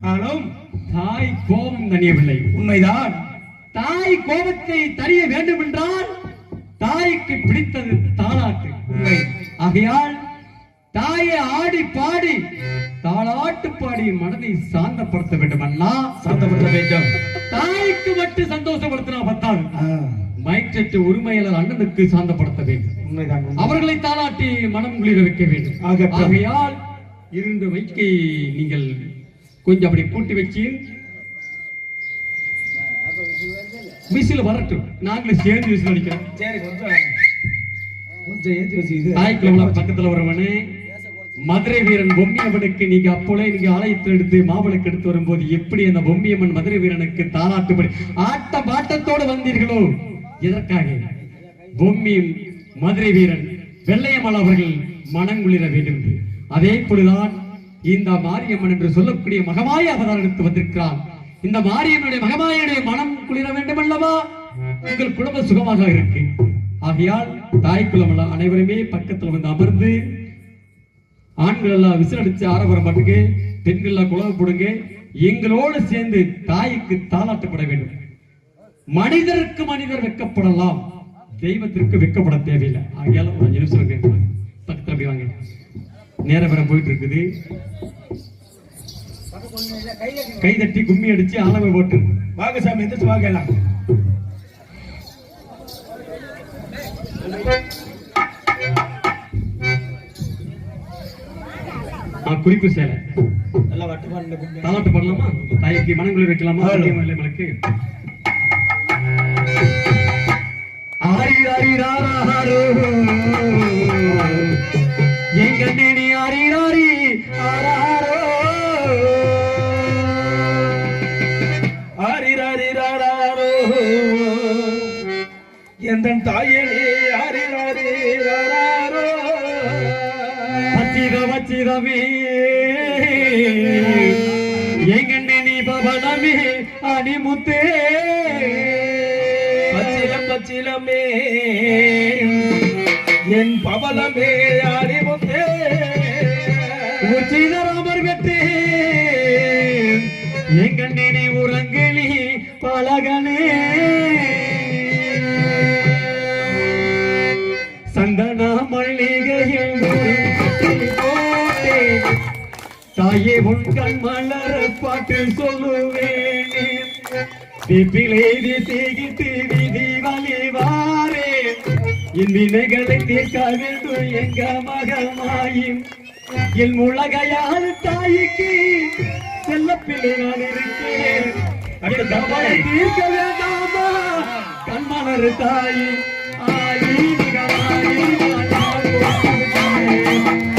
ஆனாலும் தாய் கோபம் தணியவில்லை. உண்மைதான். தாய் கோபத்தை தணிய வேண்டும் என்றால் தாய்க்கு பிடித்தது உண்மை. ஆகையால் தாயை ஆடி பாடி தாளாட்டு பாடி மனதை சாந்தப்படுத்த வேண்டும் அண்ணா சாந்தப்படுத்த வேண்டும். தாய்க்கு மட்டும் சந்தோஷப்படுத்தினா பத்தாது. ஆ, மைற்றற்ற உரிமையாளர் அண்ணனுக்கு சாந்தப்படுத்த வேண்டும். அவர்களை தாளாட்டி மனம் குளிர வைக்க வேண்டும். ஆகையால் இரண்டு வைக்கை நீங்கள் கொஞ்சம் அப்படி கூட்டி வச்சு விசில் வரட்டும். நாங்களும் சேர்ந்து விசில் அடிக்கிறோம். சரி கொஞ்சம் ஏத்தி வச்சு இது. பக்கத்துல வரவனே மதுரை வீரன் பொம்மியம்மனுக்கு நீங்க அப்போலே நீங்க ஆலயத்தில் எடுத்து மாவிளக்கு எடுத்து வரும்போது எப்படி அந்த பொம்மியம்மன் மதுரை வீரனுக்கு தாளாட்டுப்படி ஆட்ட பாட்டத்தோடு வந்தீர்களோ? எதற்காக? பொம்மி மதுரை வீரன் வெள்ளையம்மாள் அவர்கள் மனங்குளிர வேண்டும். அதே போலதான் இந்த மாரியம்மன் என்று சொல்லக்கூடிய மகமாய அவதாரம் எடுத்து வந்திருக்கிறான். இந்த மாரியம்மனுடைய மகமாயனுடைய மனம் குளிர வேண்டும் அல்லவா உங்கள் குடும்பம் சுகமாக இருக்கு. ஆகையால் தாய் குலம் அனைவருமே பக்கத்துல வந்து அமர்ந்து ஆண்கள் எல்லாம் விசிலடிச்சு ஆரம்பரம் பண்ணுங்க பெண்கள் எல்லாம் குழவு போடுங்க எங்களோடு சேர்ந்து தாய்க்கு தாளாட்டப்பட வேண்டும். மனிதருக்கு மனிதர் வெக்கப்படலாம். தெய்வத்திற்கு வெக்கப்பட தேவையில்லை. ஆகையால ஒரு அஞ்சு நிமிஷம் நேர வர போயிட்டு இருக்குது கை தட்டி கும்மி அடிச்சு அளவை போட்டு. வாங்க சாமி எந்திரிச்சு வாங்க எல்லாம் குறிப்பு சேலை. தாளாட்டு பண்ணலாமா தாய்க்கு மனங்குளிர் வைக்கலாமா? ஆ. நம்மளுக்கு ஆரிராரிராரோ. எங்க எந்த தாயனே ஆரிராரிராரோ பச்சித பச்சிதமே எங்க நேணி பவனமே அணிமுத்தே. பச்சிலம் பச்சிலமே. என் பவளமே அறிமுத்தே உச்சிதராமர் வெட்டே. எங்க நேணி உறங்கலி பழகனே. தாயே உன் கண் மலர பாட்டு சொல்லுவேன். திப்பிலே தீகிட்டு விதி வலிவாரே என் வினைகளை தீர்க்க வேண்டும் எங்க மகமாயும் என் முழகையால் தாய்க்கு செல்ல பிள்ளை நான் தவறை தீர்க்க வேண்டாமா? கண்மலர் தாயி ஆயி மிகமாயி நான் கொடுத்திருக்கிறேன்.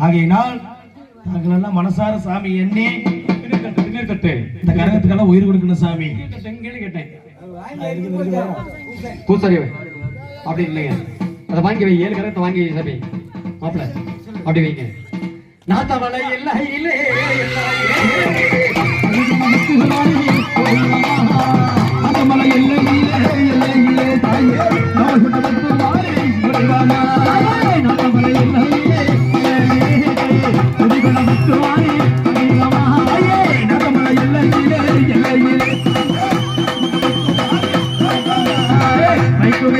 ஆகையினால் நாங்கள் எல்லாம் மனசார சாமி எண்ணி திண்ணூறு இந்த கரகத்துக்கெல்லாம் உயிர் கொடுக்கணும் சாமி திண்ணூறு கேட்டேன் அப்படி இல்லைங்க அதை வாங்கி வை ஏழு கரகத்தை வாங்கி வை சாமி மாப்பிள அப்படி வைங்க நாத்தமலை இல்லை இல்லை வேலு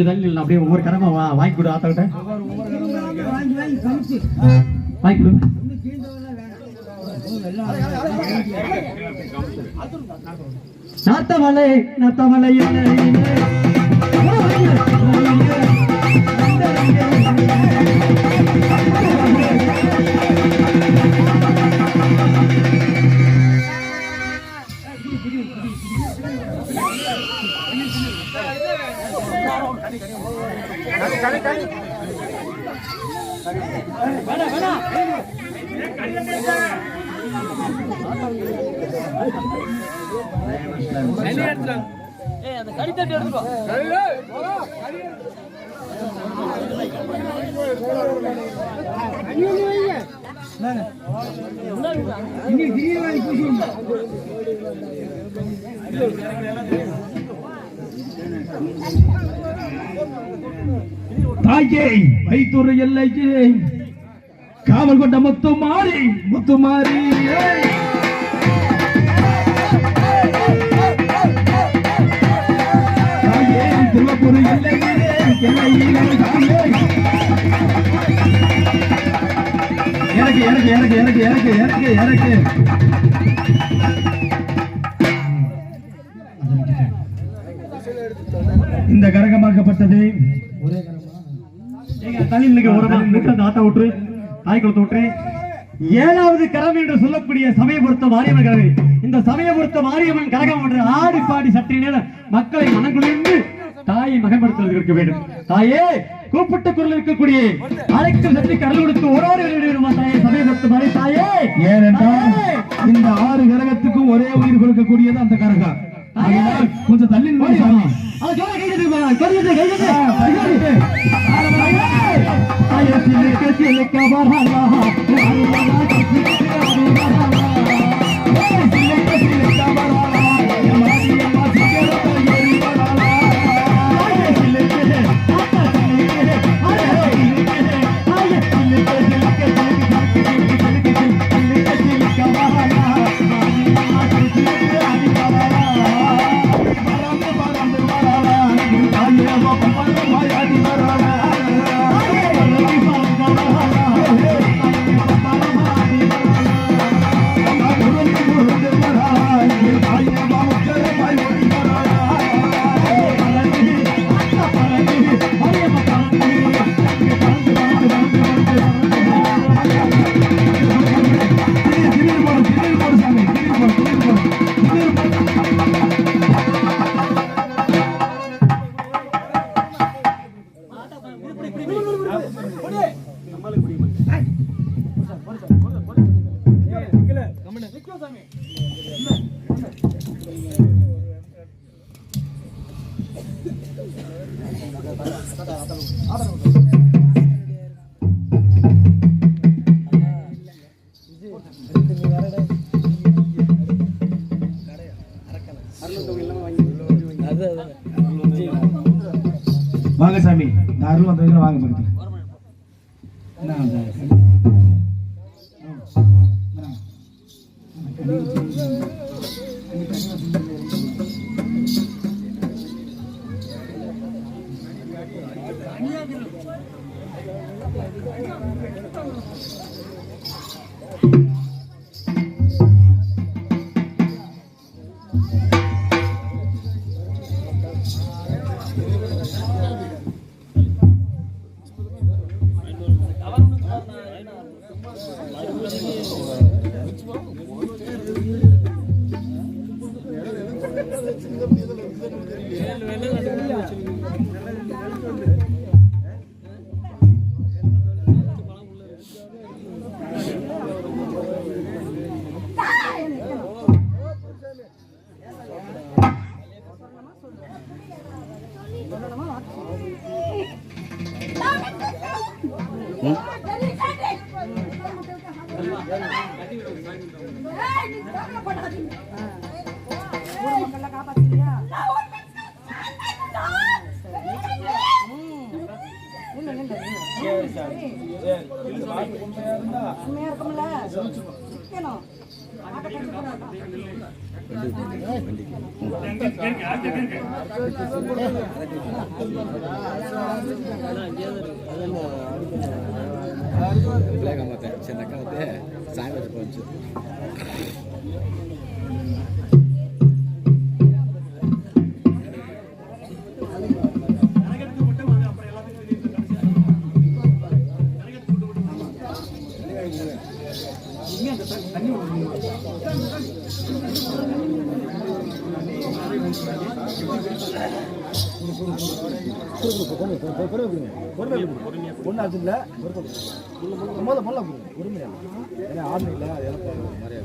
கொஞ்சம் தண்ணி நில்லு, அப்படியே ஒவ்வொரு கரமா வா வாங்கி கொடு ஆத்தாட்ட வாங்கி கொடு. நாத்தமலை நாத்தமலை இல்லை, இல்லை. தாயே வைத்தூர் எல்லைக்கு காவல் கொண்ட முத்து மாறி முத்து மாறி. தாயே திருவப்பூர் எல்லையிலே எனக்கு எனக்கு எனக்கு எனக்கு எனக்கு எனக்கு எனக்கு குளத்தை விட்டுரு. ஏழாவது கரம் என்று சொல்லக்கூடிய சமயபுரத்த மாரியம்மன் கரகம் இந்த சமயபுரத்த மாரியம்மன் கரகம் ஒன்று ஆடி பாடி சற்று நேரம் மக்களை மனங்குளிர்ந்து தாயை மகப்படுத்துவதற்கு இருக்க வேண்டும். தாயே கூப்பிட்ட குரல் இருக்கக்கூடிய அழைக்கும் சற்று கரல் கொடுத்து ஓரோடு விடுமா தாயே? சமயபுரத்த மாறி தாயே. ஏனென்றால் இந்த ஆறு கரகத்துக்கும் ஒரே உயிர் கொடுக்கக்கூடியது அந்த கரகம். கொஞ்சம் தள்ளி கை தட்டுப்பா, அருள் வந்தவங்க வாங்க பக்கத்தில் చిన్నక్క అయితే సాయంత్రం కొంచెం ஒன்றும் தண்ணி இல்லை முதல்ல முதல்ல பொறுமையா ஏன்னா இல்லை அது எனக்கு நிறைய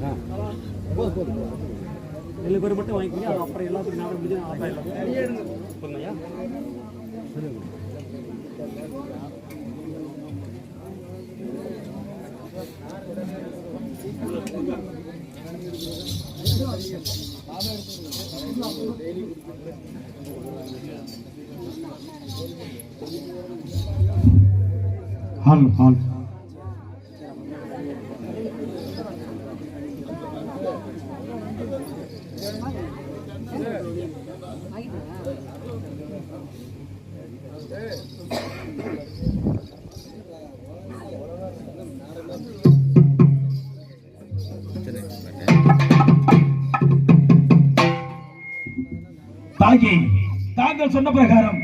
ஆ போதும் போதும் பேர் மட்டும் வாங்கிக்கோங்க அது அப்புறம் எல்லாத்துக்கும் முடிஞ்சு பொறுமையா Hal hal. Evet. சொன்ன பிரகாரம்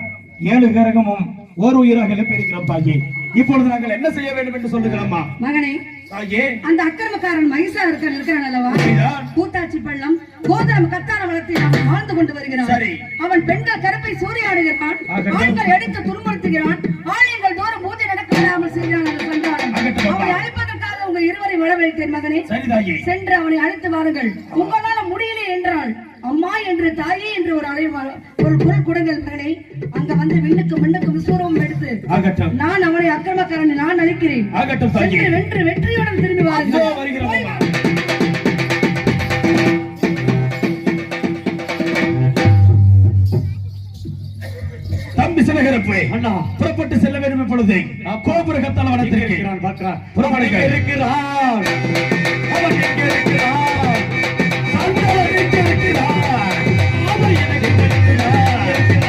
ஏழு கரகமும் ஓர் உயிராக எழுப்பியிருக்கிறோம் தாகி இப்பொழுது நாங்கள் என்ன செய்ய வேண்டும் என்று சொல்லுகிறோமா மகனே தாயே. அந்த அக்கிரமக்காரன் மகிஷா இருக்க இருக்கிறான் அல்லவா. கூட்டாட்சி பள்ளம் கோதரம் கத்தார வளத்தில் அவன் வாழ்ந்து கொண்டு வருகிறான். அவன் பெண்கள் கருப்பை சூறையாடுகிறான். ஆண்கள் எடுத்து துன்புறுத்துகிறான். ஆலயங்கள் தோறும் பூஜை நடக்க விடாமல் செய்கிறான் ஆகட்டும், அவனை. அழைப்பதற்காக உங்க இருவரை வரவழைத்தேன் மகனே. தாயே. சென்று அவனை அழைத்து வாருங்கள். உங்களால முடியல என்றால் அம்மா என்று தாயே என்று ஒரு அழைவா ஒரு குரல் கொடுங்கள் மகனே அங்க வந்து விண்ணுக்கு மண்ணுக்கு விஸ்வரூபம் எடுத்து ஆகட்டும். நான் அவனை அக்கிரமக்காரன் நான் அழிக்கிறேன் ஆகட்டும் தாயே. சென்று வென்று வெற்றியுடன் திரும்பி வருகிறோம். அம்மா. தம்பி சிலகரப்பு அண்ணா. புறப்பட்டு செல்ல வேண்டும் இப்பொழுது. கோபுர கத்தால வனத்திற்கு இருக்கிறான் பார்க்கிறான். புறப்படுங்கள். இருக்கிறான். அவன் எங்கே இருக்கிறான். எனக்கு கிடைக்கிறார் அவர் எனக்கு கிடைக்கிறார்